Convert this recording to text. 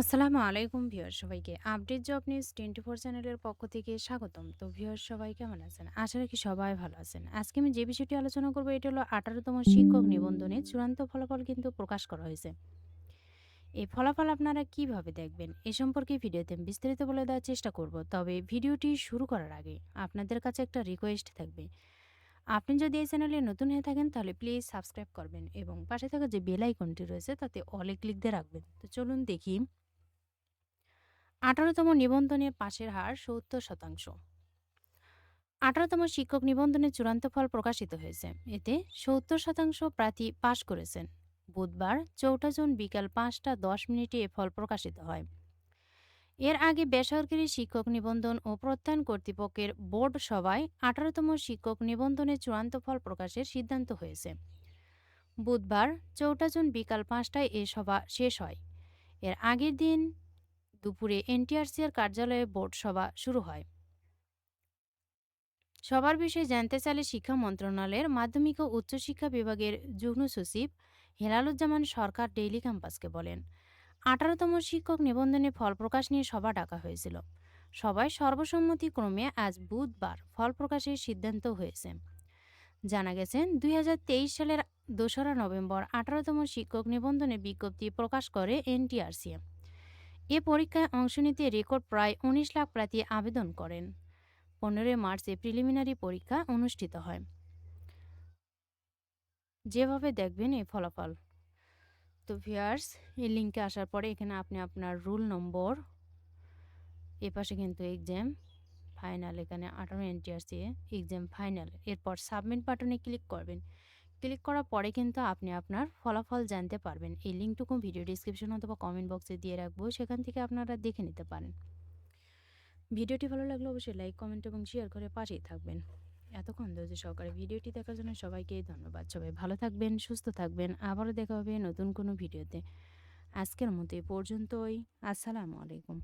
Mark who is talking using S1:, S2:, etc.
S1: আসসালামু আলাইকুম ভিউয়ার সবাইকে। Update job news twenty four চ্যানেলের পক্ষ থেকে স্বাগতম। তো ভিউয়ার সবাই কেমন আছেন? আশা রাখি সবাই ভালো আছেন। আজকে আমি যে বিষয়টি আলোচনা করব, এটা হলো আঠারোতম শিক্ষক নিবন্ধনে চূড়ান্ত ফলাফল কিন্তু প্রকাশ করা হয়েছে। এই ফলাফল আপনারা কীভাবে দেখবেন? এ সম্পর্কে ভিডিওতে বিস্তারিত বলে দেওয়ার চেষ্টা করব। তবে ভিডিওটি শুরু করার আগে আপনাদের কাছে একটা রিকোয়েস্ট থাকবে। আপনি যদি এই চ্যানেলে নতুন হয়ে থাকেন, তাহলে প্লিজ সাবস্ক্রাইব করবেন এবং পাশে থাকা যে বেল আইকনটি রয়েছে, তাতে অলে ক্লিক দিয়ে রাখবেন। তো চলুন দেখি। আঠারোতম নিবন্ধনে পাশের হার সত্তর শতাংশ। আঠারোতম শিক্ষক নিবন্ধনের চূড়ান্ত ফল প্রকাশিত হয়েছে। এতে সত্তর শতাংশ প্রার্থী পাশ করেছেন। বুধবার চৌঠা জুন বিকাল পাঁচটা দশ মিনিটে এ ফল প্রকাশিত হয়। এর আগে বেসরকারি শিক্ষক নিবন্ধন ও প্রত্যয়ন কর্তৃপক্ষের বোর্ড সভায় আঠারোতম শিক্ষক নিবন্ধনের চূড়ান্ত ফল প্রকাশের সিদ্ধান্ত হয়েছে। বুধবার চৌঠা জুন বিকাল পাঁচটায় এ সভা শেষ হয়। এর আগের দিন দুপুরে এনটিআরসির কার্যালয়ে বোর্ড সভা শুরু হয়। সবার বিষয়ে জানতে চাইলে শিক্ষা মন্ত্রণালয়ের মাধ্যমিক ও উচ্চশিক্ষা বিভাগের যুগ্ম সচিব হেলালুজ্জামান সরকার ডেইলি ক্যাম্পাসকে বলেন, আঠারোতম শিক্ষক নিবন্ধনে ফল প্রকাশ নিয়ে সভা ডাকা হয়েছিল। সবাই সর্বসম্মতিক্রমে আজ বুধবার ফল প্রকাশের সিদ্ধান্ত হয়েছে। জানা গেছে, দুই হাজার তেইশ সালের দোসরা নভেম্বর আঠারোতম শিক্ষক নিবন্ধনে বিজ্ঞপ্তি প্রকাশ করে এনটিআরসি। এ পরীক্ষায় অংশ নিতে রেকর্ড প্রায় উনিশ লাখ প্রার্থী আবেদন করেন। পনেরোই মার্চে প্রিলিমিনারি পরীক্ষা অনুষ্ঠিত হয়। যেভাবে দেখবেন এই ফলাফল। তো ভিয়ার্স এই লিঙ্কে আসার পরে এখানে আপনি আপনার রুল নম্বর, এ পাশে কিন্তু এক্সাম, ফাইনাল, এখানে আঠারো এনটিআরসি এক্সাম ফাইনাল, এরপর সাবমিট বাটনে ক্লিক করবেন। ক্লিক করার পরে কিন্তু আপনি আপনার ফলাফল জানতে পারবেন। এই লিঙ্কটুকু ভিডিও ডিসক্রিপশন অথবা কমেন্ট বক্সে দিয়ে রাখব, সেখান থেকে আপনারা দেখে নিতে পারেন। ভিডিওটি ভালো লাগলে অবশ্যই লাইক কমেন্ট এবং শেয়ার করে পাশেই থাকবেন। এতক্ষণ ধৈর্য সহকারে ভিডিওটি দেখার জন্য সবাইকে ধন্যবাদ। সবাই ভালো থাকবেন, সুস্থ থাকবেন। আবারও দেখা হবে নতুন কোনো ভিডিওতে আজকের মতো এই পর্যন্তই। আসসালামু আলাইকুম।